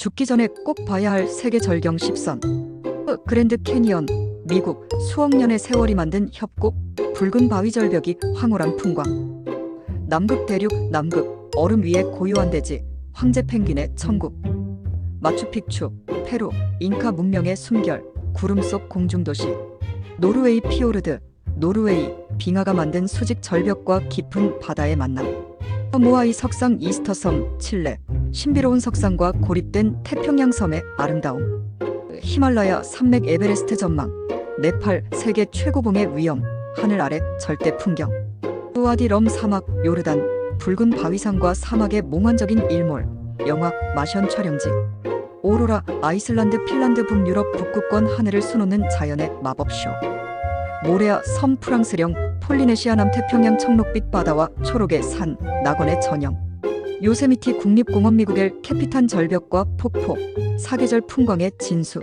죽기 전에 꼭 봐야 할 세계 절경 10선. 어, 그랜드 캐니언, 미국 수억 년의 세월이 만든 협곡, 붉은 바위 절벽이 황홀한 풍광. 남극 대륙, 남극, 얼음 위에 고요한 대지, 황제 펭귄의 천국. 마추픽추, 페루, 잉카 문명의 숨결, 구름 속 공중도시. 노르웨이 피오르드, 노르웨이, 빙하가 만든 수직 절벽과 깊은 바다의 만남. 모아이 석상 이스터섬, 칠레, 신비로운 석상과 고립된 태평양 섬의 아름다움. 히말라야 산맥 에베레스트 전망, 네팔 세계 최고봉의 위험, 하늘 아래 절대 풍경. 우아디 럼 사막, 요르단, 붉은 바위산과 사막의 몽환적인 일몰, 영화 마션 촬영지. 오로라, 아이슬란드, 핀란드 북유럽 북극권 하늘을 수놓는 자연의 마법쇼. 모레아 섬 프랑스령, 폴리네시아 남태평양 청록빛 바다와 초록의 산, 낙원의 전형. 요세미티 국립공원 미국의 캐피탄 절벽과 폭포, 사계절 풍광의 진수.